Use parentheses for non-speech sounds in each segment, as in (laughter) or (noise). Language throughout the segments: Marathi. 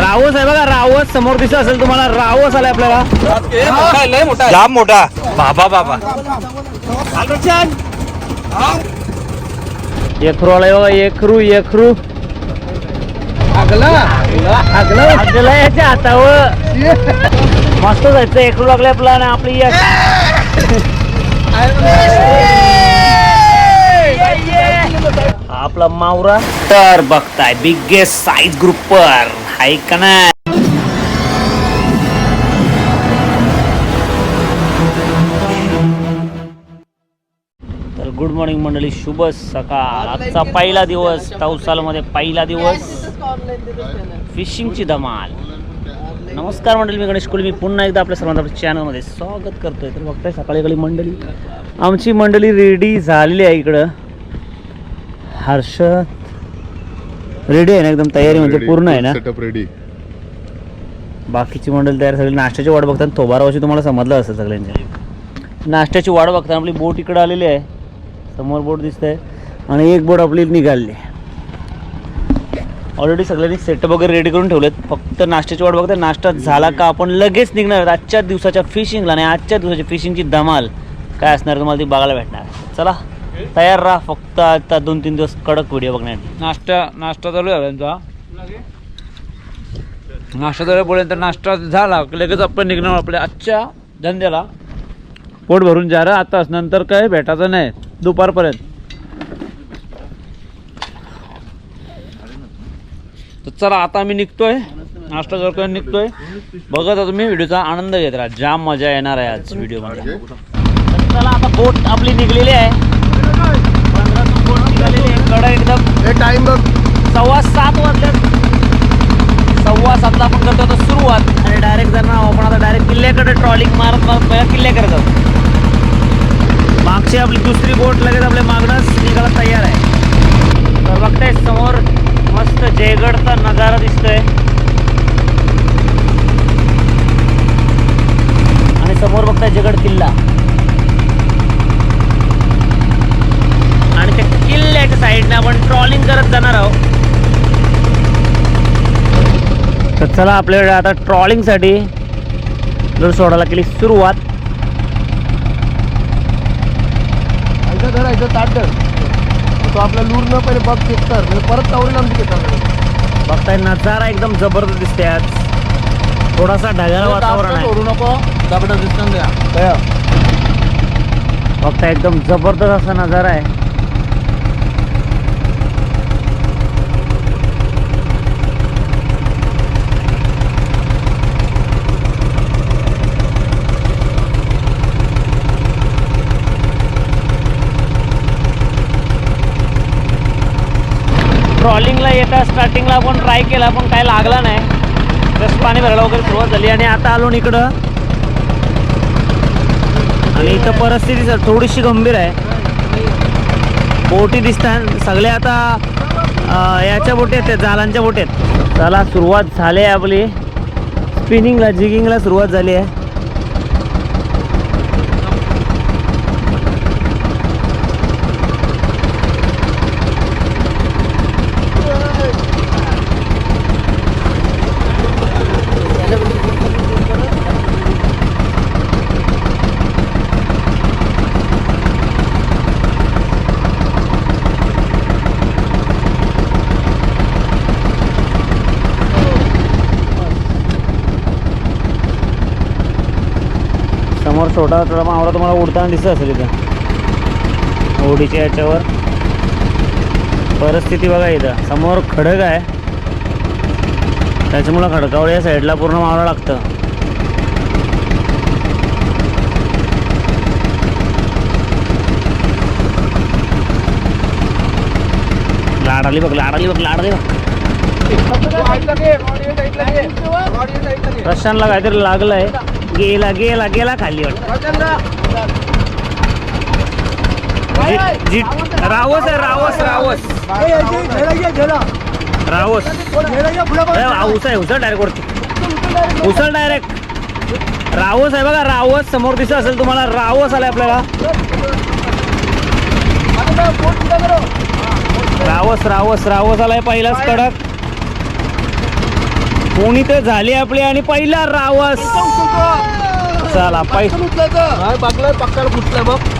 रावस आहे बघा रावस. समोर दिसत असेल तुम्हाला रावस आलाय आपल्याला. जाम मोठा. बाबा बाबा. एकरू आलाय बघा एकरू एकरू लागला याच्या हातावर. मस्त जायचं एकरू लागले आपला आणि आपली आपला मावरा. तर बघताय बिगेस्ट साईज ग्रुपवर हाय का ना तर गुड मॉर्निंग मंडळी शुभ सकाळ. आजचा पहिला दिवस तवसालमध्ये पहिला दिवस. फिशिंगची धमाल. नमस्कार मंडळी मी गणेश कुल मी पुन्हा एकदा आपल्या सर्वांचं आपल्या चॅनलमध्ये स्वागत करतोय. तर बघताय सकाळी सकाळी मंडळी. आमची मंडळी रेडी झालेली आहे इकडं. हर्ष रेडी आहे ना एकदम तयारी म्हणजे पूर्ण आहे ना? सेटअप रेडी बाकीची मंडळी तयार सगळी नाश्त्याची वाट बघताना थोबारावशी तुम्हाला समजलं असं सगळ्यांच्या. नाश्त्याची वाट बघताना आपली बोट इकडं आलेली आहे. समोर बोट दिसते आणि एक बोट आपली निघाली. ऑलरेडी सगळ्यांनी सेटअप वगैरे रेडी करून ठेवलेत. फक्त नाश्त्याची वाट बघता नाश्ता झाला का आपण लगेच निघणार आहोत. आजच्या दिवसाच्या फिशिंगला आणि आजच्या दिवसाची फिशिंगची धमाल. काय असणार तुम्हाला ती बघायला भेटणार. चला. तयार राहा फक्त आता दोन तीन दिवस कडक व्हिडिओ बघण्यासाठी. नाश्ता नाश्ता चालू आहे त्यांचा नाश्ता चालू बोलल्यानंतर नाश्ता झाला लगेच आपण निघणार आपल्या आजच्या धंद्याला. पोट भरून जा रहा आताच नंतर काय भेटायचं नाही दुपारपर्यंत. तर चला आता आम्ही निघतोय. नाश्ता करतोय निघतोय. बघत आता तुम्ही व्हिडिओचा आनंद घेत राहा. जाम मजा येणार आहे आज व्हिडिओमध्ये तर चला आता बोट आपली निघलेली आहे. कडक एकदम. टाइम बघ. सव्वा सात वाजल्यात. सव्वा सातला आपण करतो आता सुरुवात. आणि डायरेक्ट जाणार आहोत आपण आता डायरेक्ट किल्ल्याकडे ट्रॉलिंग मारत मारत पहिला किल्ल्याकडे जाऊ. मागची आपली दुसरी बोट लगेच आपल्या मागणंच निघायला तयार आहे. तर बघताय समोर मस्त जयगडचा नजारा दिसतोय. आणि समोर बघताय जयगड किल्ला आणि त्या किल्ल्याच्या साईडने आपण ट्रॉलिंग करत जाणार आहोत. तर चला आपल्याकडे आता ट्रॉलिंगसाठी जर सोडायला केली सुरुवात. तो आपला लूर न पहिले बघ म्हणजे परत तावडीला आमची घेतात बघताय नजारा एकदम जबरदस्त दिसते आज. थोडासा ढगाळ वातावरण आहे. सोडू नको. द्या बघताय एकदम जबरदस्त असा नजारा आहे. ट्रॉलिंगला येता स्टार्टिंगला आपण ट्राय केला पण काय लागला नाही. जस्ट पाणी भरायला वगैरे सुरुवात झाली आणि आता आलो इकडं. आणि इथं परिस्थिती सर थोडीशी गंभीर आहे. बोटी दिसतात सगळे आता याच्या बोटी आहेत जालांच्या बोटी आहेत. चला सुरुवात झाली आहे आपली. स्पिनिंगला जिगिंगला सुरुवात झाली आहे. समोर छोटा छोटा मावळा तुम्हाला उडताना दिसत असेल इथं. ओढीच्या याच्यावर. परिस्थिती बघा इथं. समोर खडक आहे. त्याच्यामुळं खडकावळ या साईडला पूर्ण मावळा लागतं. लाड आली बघ लाड आली बघ लाडाली बघ. प्रशांतला काहीतरी लागलंय. गेला गेला गेला खाली जी- जी- रावस आहे रावस रावस. रावस. ए, आहे उसळ डायरेक्ट वरती. डायरेक्ट रावस आहे बघा रावस समोर दिसत असेल तुम्हाला रावस आलाय आपल्याला. रावस रावस रावस आलाय पहिलाच कडक. कोणी तर झाली आपली आणि पहिला रावस. चला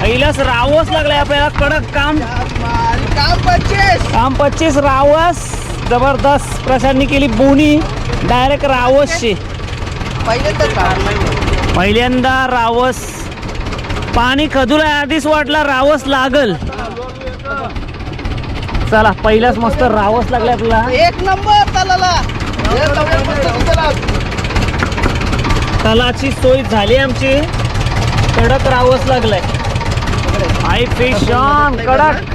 पहिलाच रावस लागलाय आपल्याला. कडक काम. काम पच्चीस रावस. जबरदस्त प्रशांतनी केली बोनी. डायरेक्ट रावसची. पहिल्यांदा रावस. पाणी खदुला आधीच वाटला रावस लागल. चला पहिलाच मस्त रावस लागलाय आपल्याला. एक नंबर तलाची सोय झाली आमची. कडक रावच लागलाय. आय फिश कडक.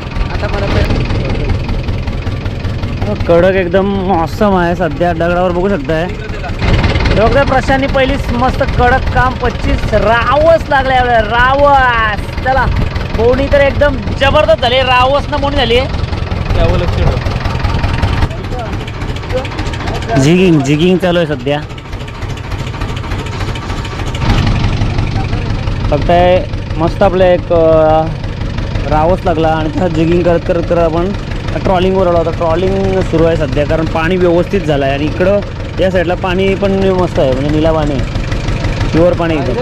कडक एकदम मौसम आहे सध्या. दगडावर बघू शकताय. डॉक्टर प्रशांतनी पहिलीच मस्त कडक काम. पच्चीस रावस लागलाय रावस. चला बोणी तर एकदम जबरदस्त झाली. रावस ना बोणी झाली जिगिंग जिगिंग चालू आहे सध्या. फक्त मस्त आपलं एक रावच लागला आणि त्यात जिगिंग करत करत करत आपण ट्रॉलिंगवर आलो. आता ट्रॉलिंग सुरू आहे सध्या कारण पाणी व्यवस्थित झालं आहे आणि इकडं या साईडला पाणी पण मस्त आहे म्हणजे निला पाणी प्युअर पाणी एकदम.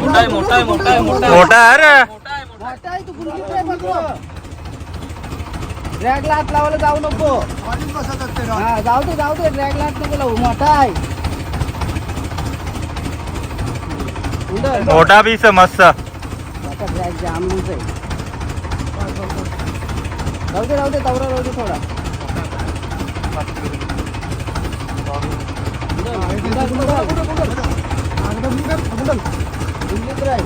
करी मासा मोठा अरे ड्रॅग लाट लावायला जाऊ नको. हा जाऊ दे जाऊ दे. ड्रॅग लाट नको लावू. मोठा आहे. मोठा बी मस्त. आता ड्रॅग जाम लूज आहे. जाऊ दे जाऊ दे तवरा राहू दे थोडा. उंदर, उंदर. उंदीत राह.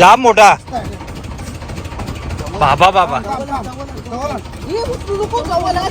जाम मोठा बाबा बाबा ये, उचलू नको, जवळ आहे.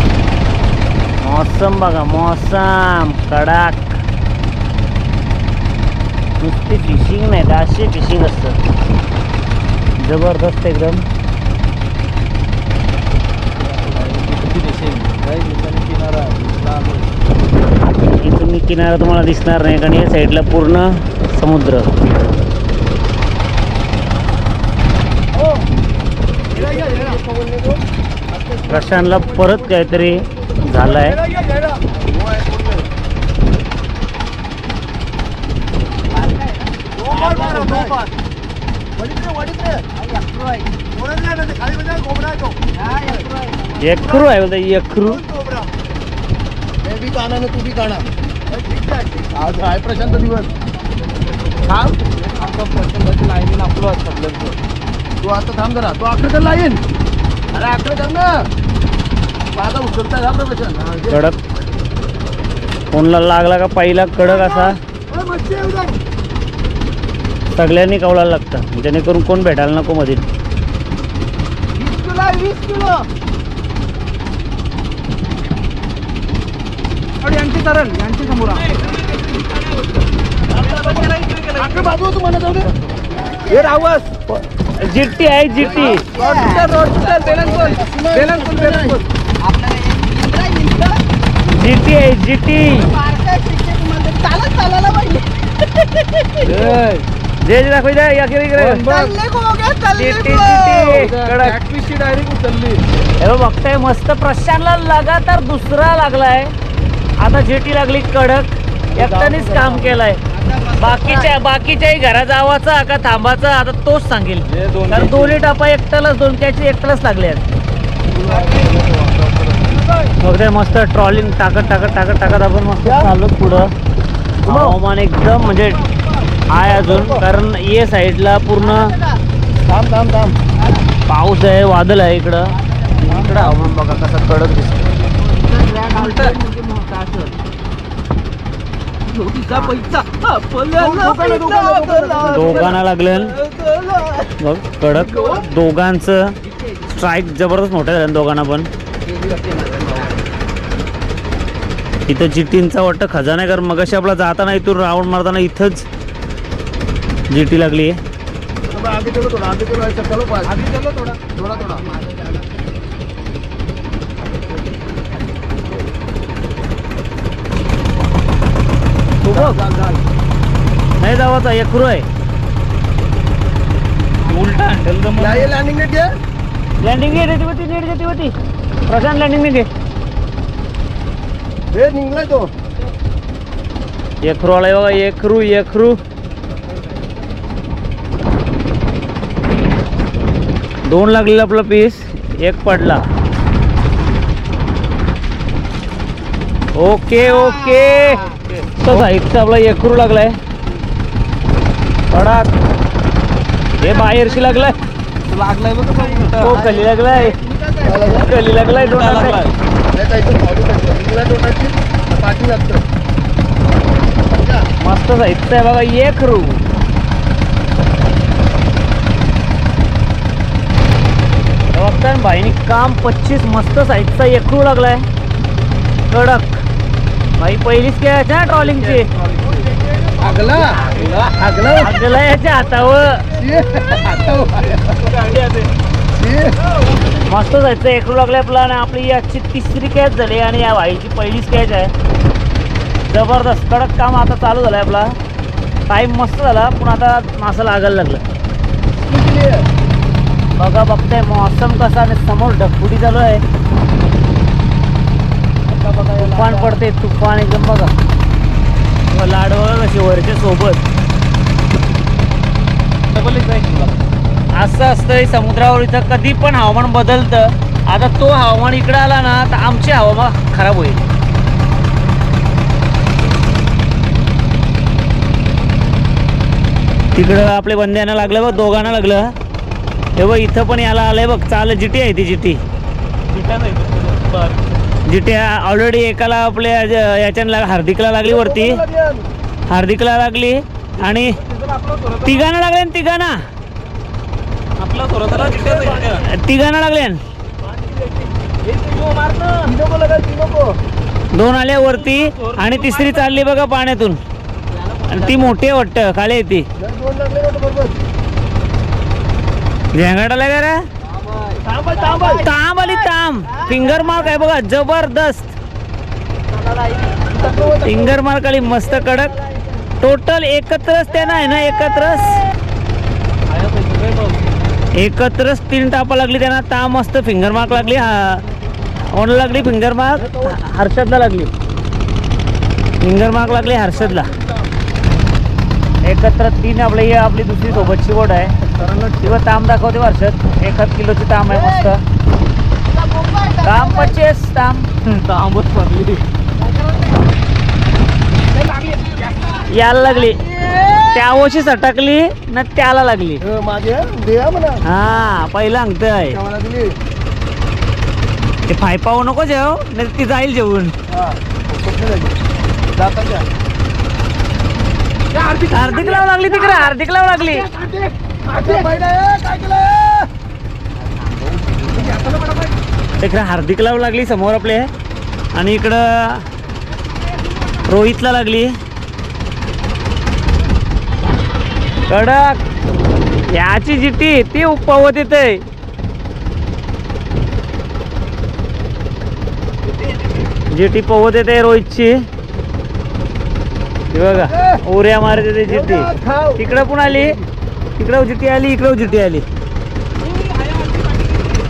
मौसम बघा मौसम कडक. नुसती फिशिंग नाही तर अशी फिशिंग असतं. जबरदस्त एकदम. इथून किनारा तुम्हाला दिसणार नाही कारण या साईडला पूर्ण समुद्र. हो. प्रशांतला परत काहीतरी झालंय. यक्रू आहे बोलता यक्रू हे बी काना ना तू बी काना आज आहे प्रशांत दिवस? थांब. प्रशांताची लाईन आपलं तू आता थांब जरा. तू आकडे तर लाईन अरे आकडे थांब ना. माझा उचलता घाबरा प्रशांत कडक. कोणला लागला का पहिला कडक असा. सगळ्यांनी कवळायला लागतं. जेणेकरून कोण भेटायला नको मध्ये वीस किलो आहे, वीस किलो. यांची तरल यांची समोर बाजू तू म्हणत हे रावस. जिट्टी आहे जिट्टी. जिट्टी आहे जिट्टी. चालत चालायला पाहिजे जे जे दाखव द्या या इकडे? हो जिट्टी. जिट्टी. कडक. डायरेक्ट उचलली हे बघताय मस्त प्रशांतला लगातार दुसरा लागलाय. आता जेटी लागली कडक. एकट्यानेच काम केलंय. बाकीच्या बाकीच्याही घराचा आवाचा का थांबाचा आता तोच सांगेल. कारण दोन्ही टापा एकट्यालाच दोन त्याची एकट्यालाच लागले आहेत. बघताय मस्त ट्रॉलिंग टाकत टाकत टाकत टाकत आपण मस्त चाललो पुढं. हवामान एकदम म्हणजे आहे अजून. कारण ये साईडला पूर्ण थांब थांब थांब. पाऊस आहे वादळ आहे इकडं. इकडं हवामान बघा कसं कडक दिसतं दोघांना लागलं. बघ कडक. दोघांचं स्ट्राईक जबरदस्त मोठं झालं दोघांना पण. इथं जिटींचा वाटतं खजाना आहे कारण मगाशी आपला जाताना इथून राऊंड मारताना इथंच जिटी लागली आहे अब आगे चलो थोड़ा आगे चलो ऐसा चलो पास आगे चलो थोड़ा थोड़ा थोड़ा तू बघ नाही जावाचा एक खुरू आहे. उलटा क्या ये लैंडिंग नेट है लँडिंग घे रेती होती नीट देती होती. प्रशांत लँडिंग घे ये निघलाय तो. एकरू आलाय बघा एकरू एकरू दोन लागलेला आपला पीस एक पडला. ओके ओके तो साहित्य आपला एकरू लागलाय. कडक हे बाहेरशी लागलाय. लागलाय बघ हो कली लागलाय. कली लागलाय मस्त साहित्य आहे बघा एक रू बघताय भाईनी काम पच्चीस मस्त साईजचा एक रू लागलाय. कडक. भाई पहिलीच खेळायची ना ट्रॉलिंगची. आगला याच्या हातावर. मस्त जायचं एकरू लागले आपला आणि आपली आजची तिसरी कॅच झाली आणि या भाईची पहिलीच कॅच आहे. जबरदस्त कडक काम आता चालू झालं आहे आपला. टाईम मस्त झाला पण आता मासा लागायला लागलं. बघा बघताय मौसम कसा आणि समोर ढगफुटी चालू आहे. तुफान पडते तुफान एकदम बघा. व लाड बघा कशी वरच्या सोबत. असं असतं समुद्रावर इथं कधी पण हवामान बदलतं. आता तो हवामान इकडं आला ना तर आमचे हवामान खराब होईल. तिकडं आपले बंद्यानं लागलं बघ दोघांना लागलं. हे बघ इथं पण याला आलंय बघ चाल जिटी आहे ती जिटी. जिटी ऑलरेडी एकाला आपल्या लाग हार्दिकला लागली वरती. हार्दिकला लागली आणि तिघांना लागले ना तिघांना तिघांना लागले दोन आले वरती आणि तिसरी चालली बघा पाण्यातून. आणि ती मोठी आहे वाटतं खाली येते झेंगाटाला का रे? तांब आली तांब फिंगर मार्क आहे बघा जबरदस्त. फिंगर मार्क आली मस्त कडक. टोटल एकत्रच ते नाही ना एकत्रच. एकत्रच तीन टापा लागली त्यांना ता मस्त फिंगर मार्क लागली हा. कोणाला लागली फिंगर मार्क हर्षदला लागली. फिंगर मार्क लागली हर्षदला. एकत्र तीन आपली ही आपली दुसरी सोबतची बोट आहे. किंवा ताम दाखवते वर्षात. एखाद किलोची ताम आहे मस्त. ताम पच्चीस ताम. तांबच पडली. याला लागली. त्या वर्षी सटकली ना त्याला लागली. हा पहिलं अंगत आहे. मला दिली. ते फाय पाहू नको जेव नाही ती जाईल जेवून. हा हार्दिक लाव लागली तिकडे हार्दिक लाव लागली. इकडे हार्दिक लाव लागली समोर आपले. आणि इकडं रोहितला लागली. कडक. याची जिट्टी ती उपवत येते जिटी पवत येते रोहितची. हे बघा उऱ्या मारत येते जिट्टी. तिकडं पण आली. इकडं हो जिटी आली इकडं हो जिटी आली.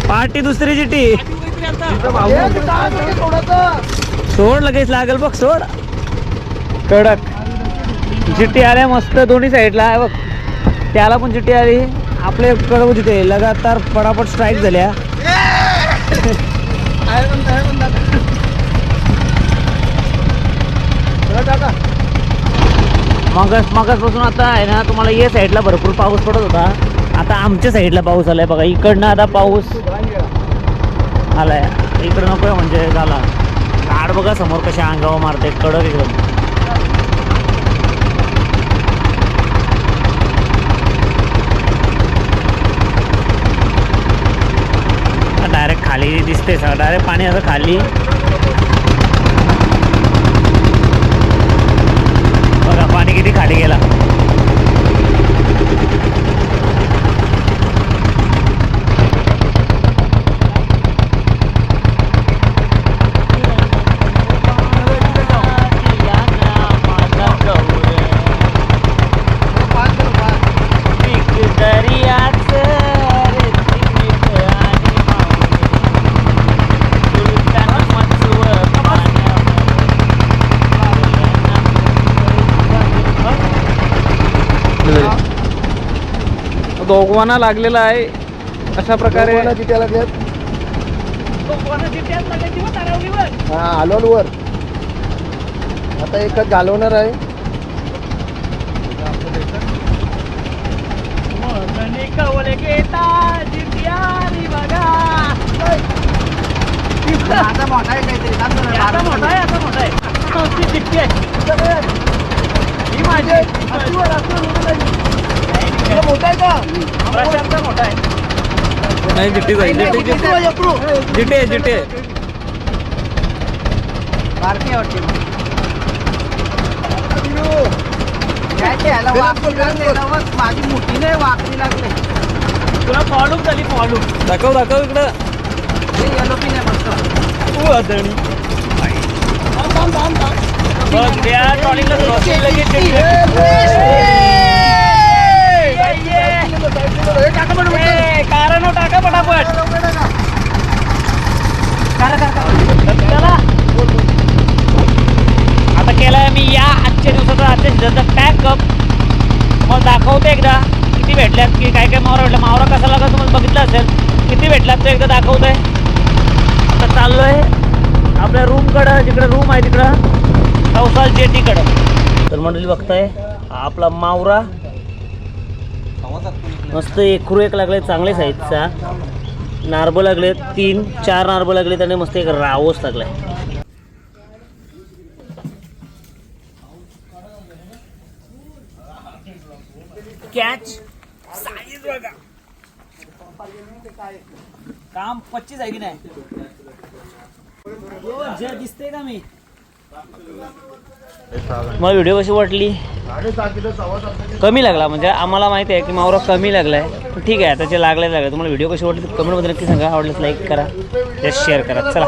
पार्टी दुसरी जिटी. सोड लगेच लागल बघ सोड. कडक. जिट्टी आल्या मस्त दोन्ही साईडला. आहे बघ त्याला पण जिट्टी आली. आपले कडक हो जिथे लगातार पटापट स्ट्राईक झाल्या. (laughs) मगच मगचपासून आता आहे ना तुम्हाला या साईडला भरपूर पाऊस पडत होता. आता आमच्या साईडला पाऊस आलाय बघा. इकडनं आता पाऊस आलाय. इकडं नको म्हणजे झाला. झाड बघा समोर कशा अंगावर मारते कडक एकदम. डायरेक्ट खाली दिसते डायरेक्ट पाणी असं खाली. दोघवाना लागलेला आहे. अशा प्रकारे कोणाला तिथे लागल्यात. हा आलो वर आता एकच घालवणार आहे. आता मोठा आहे बारा तुला मोठा आहे. का नाही जिट्टी जाईल. जिट्टी आहे जिट्टी आहे. बारकी वाटते काय ते ह्याला वाकडी लागली ना बघ, माझी मोठी नाही वाकडी लागली. तुला फॉलो झाली फॉलो दाखव दाखव इकडं. हे येलो पिन आहे मस्त. बघ त्या ट्रॉलिंगला क्रॉसिंग लगेच. कारण टाका पटापट चला आता केलाय मी या आजच्या दिवसाचा आजच्या सीझनचा पॅकअप मग दाखवतो एकदा किती भेटल्यात की काय काय मावरा भेटला मावरा कसा लागला तुम्हाला बघितलं असेल किती भेटल्यात तो एकदा दाखवतोय आता चाललोय आपल्या रूमकडं जिकडं रूम आहे तिकडं चौसाल जेटीकडं तर मंडळी बघताय आपला मावरा मस्त एकरू एक लागले चांगले साईजचा नारब लागले तीन चार नारब लागले आणि मस्त एक रावस लागलाय. कॅच साईज बघा. काम पच्चीस आहे की नाही? जे दिसते का मी? मला व्हिडिओ कशी वाटली? कमी लागला म्हणजे आम्हाला माहिती आहे की मावरा कमी लागलाय. पण ठीक आहे त्याचे लागले लागले. तुम्हाला व्हिडिओ कशी वाटली कमेंटमध्ये नक्की सांगा. आवडल्यास लाईक करा शेअर करा. चला.